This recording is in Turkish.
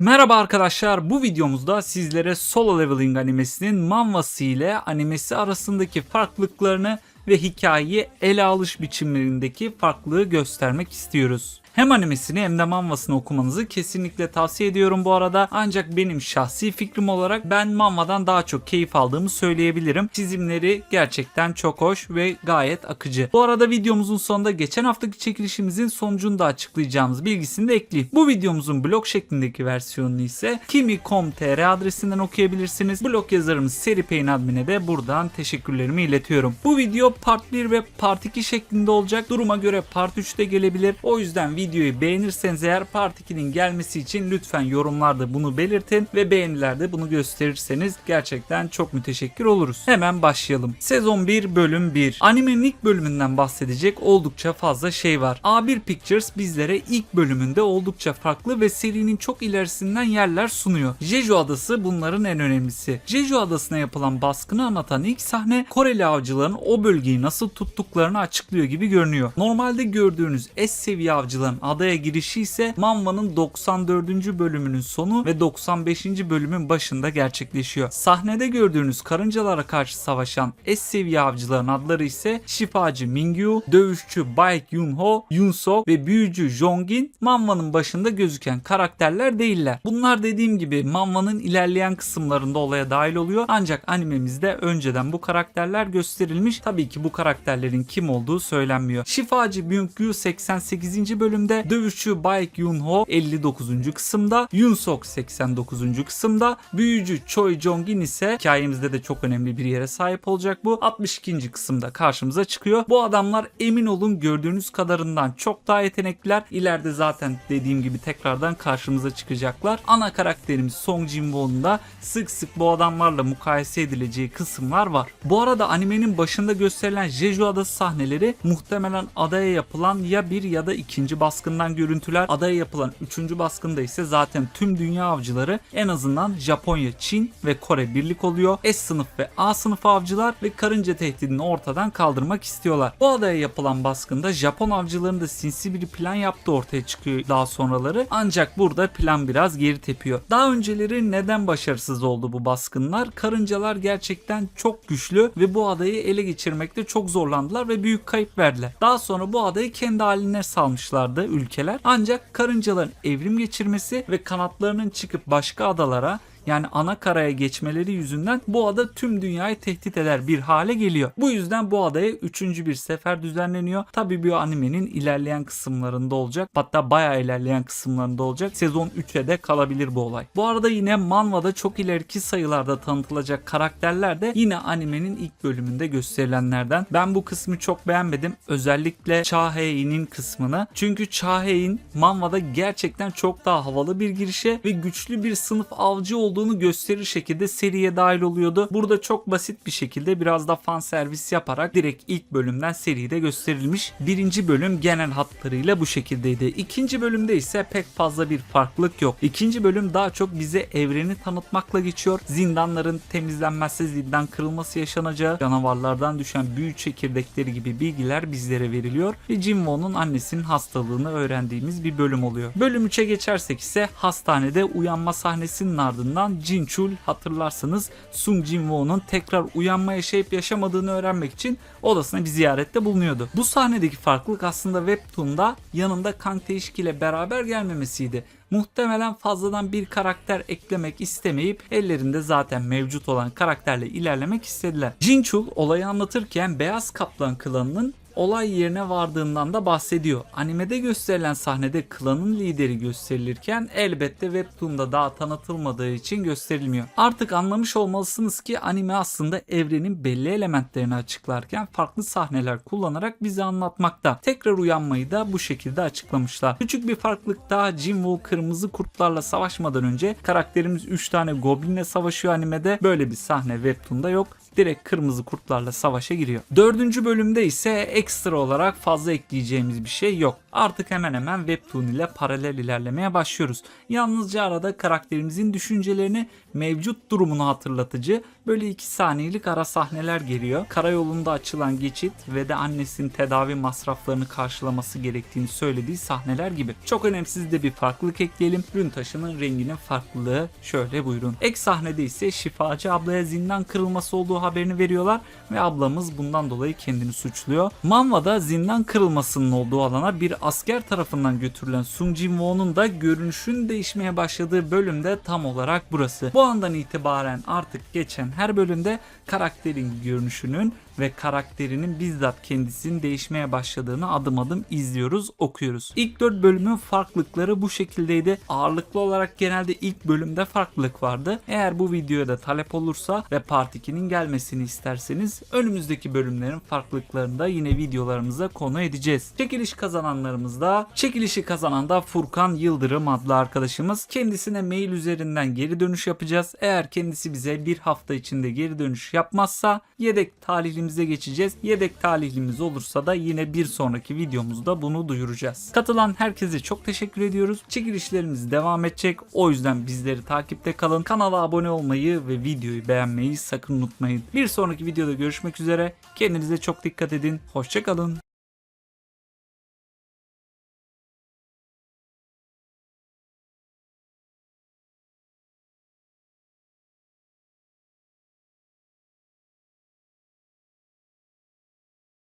Merhaba arkadaşlar bu videomuzda sizlere Solo Leveling animesinin manvası ile animesi arasındaki farklılıklarını ve hikayeyi ele alış biçimlerindeki farklılığı göstermek istiyoruz. Hem animesini hem de manvasını okumanızı kesinlikle tavsiye ediyorum bu arada. Ancak benim şahsi fikrim olarak ben manvadan daha çok keyif aldığımı söyleyebilirim. Çizimleri gerçekten çok hoş ve gayet akıcı. Bu arada videomuzun sonunda geçen haftaki çekilişimizin sonucunu da açıklayacağımız bilgisini de ekleyeyim. Bu videomuzun blog şeklindeki versiyonunu ise kimi.com.tr adresinden okuyabilirsiniz. Blog yazarımız Seripey'in admine de buradan teşekkürlerimi iletiyorum. Bu video part 1 ve part 2 şeklinde olacak. Duruma göre part 3 de gelebilir. O yüzden videoyu beğenirseniz eğer part 2'nin gelmesi için lütfen yorumlarda bunu belirtin ve beğenilerde bunu gösterirseniz gerçekten çok müteşekkir oluruz. Hemen başlayalım. Sezon 1 bölüm 1. Animenin ilk bölümünden bahsedecek oldukça fazla şey var. A1 Pictures bizlere ilk bölümünde oldukça farklı ve serinin çok ilerisinden yerler sunuyor. Jeju Adası bunların en önemlisi. Jeju Adası'na yapılan baskını anlatan ilk sahne Koreli avcıların o bölgeyi nasıl tuttuklarını açıklıyor gibi görünüyor. Normalde gördüğünüz S seviye avcıların adaya girişi ise Manva'nın 94. bölümünün sonu ve 95. bölümün başında gerçekleşiyor. Sahnede gördüğünüz karıncalara karşı savaşan S seviye avcıların adları ise Şifacı Mingyu, Dövüşçü Baek Yunho, Yunsok ve Büyücü Jongin Manva'nın başında gözüken karakterler değiller. Bunlar dediğim gibi Manva'nın ilerleyen kısımlarında olaya dahil oluyor ancak animemizde önceden bu karakterler gösterilmiş. Tabii ki bu karakterlerin kim olduğu söylenmiyor. Şifacı Byung-gyu 88. bölümde, Dövüşçü Baek Yunho 59. kısımda, Yunsok 89. kısımda, Büyücü Choi Jongin ise hikayemizde de çok önemli bir yere sahip olacak bu. 62. kısımda karşımıza çıkıyor. Bu adamlar emin olun gördüğünüz kadarından çok daha yetenekliler. İleride zaten dediğim gibi tekrardan karşımıza çıkacaklar. Ana karakterimiz Song Jin-won'un da sık sık bu adamlarla mukayese edileceği kısımlar var. Bu arada animenin başında gösterilen Jeju Adası sahneleri muhtemelen adaya yapılan ya bir ya da ikinci baskından görüntüler. Adaya yapılan üçüncü baskında ise zaten tüm dünya avcıları en azından Japonya, Çin ve Kore birlik oluyor. S sınıf ve A sınıf avcılar ve karınca tehdidini ortadan kaldırmak istiyorlar. Bu adaya yapılan baskında Japon avcıların da sinsi bir plan yaptığı ortaya çıkıyor daha sonraları. Ancak burada plan biraz geri tepiyor. Daha önceleri neden başarısız oldu bu baskınlar? Karıncalar gerçekten çok güçlü ve bu adayı ele geçirmekte çok zorlandılar ve büyük kayıp verdiler. Daha sonra bu adayı kendi haline salmışlardı ülkeler. Ancak karıncaların evrim geçirmesi ve kanatlarının çıkıp başka adalara yani ana karaya geçmeleri yüzünden bu ada tüm dünyayı tehdit eder bir hale geliyor. Bu yüzden bu adaya üçüncü bir sefer düzenleniyor. Tabi bu animenin ilerleyen kısımlarında olacak. Hatta bayağı ilerleyen kısımlarında olacak. Sezon 3'e de kalabilir bu olay. Bu arada yine manvada çok ileriki sayılarda tanıtılacak karakterler de yine animenin ilk bölümünde gösterilenlerden. Ben bu kısmı çok beğenmedim. Özellikle Chahei'nin kısmını. Çünkü Chahei'in manvada gerçekten çok daha havalı bir girişe ve güçlü bir sınıf avcı olduğu olduğunu gösterir şekilde seriye dahil oluyordu. Burada çok basit bir şekilde biraz da fan servis yaparak direkt ilk bölümden seride gösterilmiş. Birinci bölüm genel hatlarıyla bu şekildeydi. İkinci bölümde ise pek fazla bir farklılık yok. İkinci bölüm daha çok bize evreni tanıtmakla geçiyor. Zindanların temizlenmezse zindan kırılması yaşanacağı, canavarlardan düşen büyü çekirdekleri gibi bilgiler bizlere veriliyor ve Jinwo'nun annesinin hastalığını öğrendiğimiz bir bölüm oluyor. Bölüm 3'e geçersek ise hastanede uyanma sahnesinin ardından Jin Chul hatırlarsanız Sung Jin Woo'nun tekrar uyanma yaşayıp yaşamadığını öğrenmek için odasına bir ziyarette bulunuyordu. Bu sahnedeki farklılık aslında Webtoon'da yanında Kang Tae-shik ile beraber gelmemesiydi. Muhtemelen fazladan bir karakter eklemek istemeyip ellerinde zaten mevcut olan karakterle ilerlemek istediler. Jin Chul olayı anlatırken Beyaz Kaplan klanının olay yerine vardığından da bahsediyor. Animede gösterilen sahnede klanın lideri gösterilirken elbette Webtoon'da daha tanıtılmadığı için gösterilmiyor. Artık anlamış olmalısınız ki anime aslında evrenin belli elementlerini açıklarken farklı sahneler kullanarak bize anlatmakta. Tekrar uyanmayı da bu şekilde açıklamışlar. Küçük bir farklılık daha Jinwoo kırmızı kurtlarla savaşmadan önce karakterimiz 3 tane goblinle savaşıyor animede. Böyle bir sahne Webtoon'da yok direkt kırmızı kurtlarla savaşa giriyor. Dördüncü bölümde ise ekstra olarak fazla ekleyeceğimiz bir şey yok. Artık hemen hemen Webtoon ile paralel ilerlemeye başlıyoruz. Yalnızca arada karakterimizin düşüncelerini mevcut durumunu hatırlatıcı böyle 2 saniyelik ara sahneler geliyor. Karayolunda açılan geçit ve de annesinin tedavi masraflarını karşılaması gerektiğini söylediği sahneler gibi. Çok önemsiz de bir farklılık ekleyelim. Rün taşının renginin farklılığı şöyle buyurun. Ek sahnede ise şifacı ablaya zindan kırılması olduğu haberini veriyorlar ve ablamız bundan dolayı kendini suçluyor. Manva'da zindan kırılmasının olduğu alana bir asker tarafından götürülen Sung Jin Woo'nun da görünüşün değişmeye başladığı bölümde tam olarak burası. Bu andan itibaren artık geçen her bölümde karakterin görünüşünün ve karakterinin bizzat kendisinin değişmeye başladığını adım adım izliyoruz, okuyoruz. İlk 4 bölümün farklılıkları bu şekildeydi. Ağırlıklı olarak genelde ilk bölümde farklılık vardı. Eğer bu videoya da talep olursa ve Part 2'nin gelmesini isterseniz önümüzdeki bölümlerin farklılıklarını da yine videolarımıza konu edeceğiz. Çekiliş kazananlarımızda çekilişi kazanan da Furkan Yıldırım adlı arkadaşımız. Kendisine mail üzerinden geri dönüş yapacağız. Eğer kendisi bize bir hafta içinde geri dönüş yapmazsa yedek talihlimize geçeceğiz. Yedek talihlimiz olursa da yine bir sonraki videomuzda bunu duyuracağız. Katılan herkese çok teşekkür ediyoruz. Çekilişlerimiz devam edecek. O yüzden bizleri takipte kalın. Kanala abone olmayı ve videoyu beğenmeyi sakın unutmayın. Bir sonraki videoda görüşmek üzere. Kendinize çok dikkat edin. Hoşçakalın.